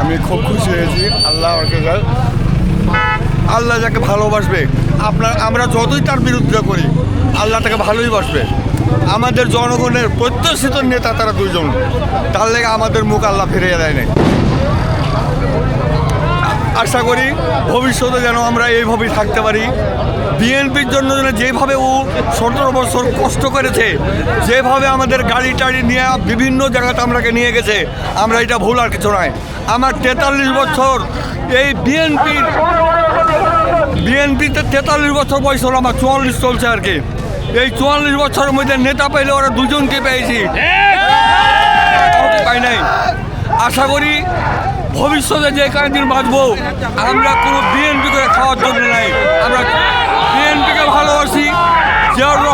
আমি খুব খুশি হয়েছি, আল্লাহ আল্লাহ যাকে ভালোবাসবে, আপনার আমরা যতই তার বিরুদ্ধে করি, আল্লাহ তাকে ভালোই বাসবে। আমাদের জনগণের প্রত্যাশিত নেতা তারা দুজন তার লেগে আমাদের মুখ আল্লাহ ফিরিয়ে দেয় নাই। আশা করি ভবিষ্যতে যেন আমরা এইভাবেই থাকতে পারি। বিএনপির জন্য যেভাবে ও সতেরো বছর কষ্ট করেছে, যেভাবে আমাদের গাড়ি টাড়ি নিয়ে বিভিন্ন জায়গাতে আমরাকে নিয়ে গেছে, আমরা এটা ভুল আর কিছু নয়। আমার তেতাল্লিশ বছর এই বিএনপির বিএনপিতে তেতাল্লিশ বছর বয়স হলো আমার চুয়াল্লিশ চলছে আর কি। এই চুয়াল্লিশ বছরের মধ্যে নেতা পাইলে ওরা দুজনকে পেয়েছি। পাই নাই। আশা করি ভবিষ্যতে যে কয়েকদিন বাঁচবো, আমরা কোনো বিএনপি করে খাওয়ার জন্য নাই। আমরা You're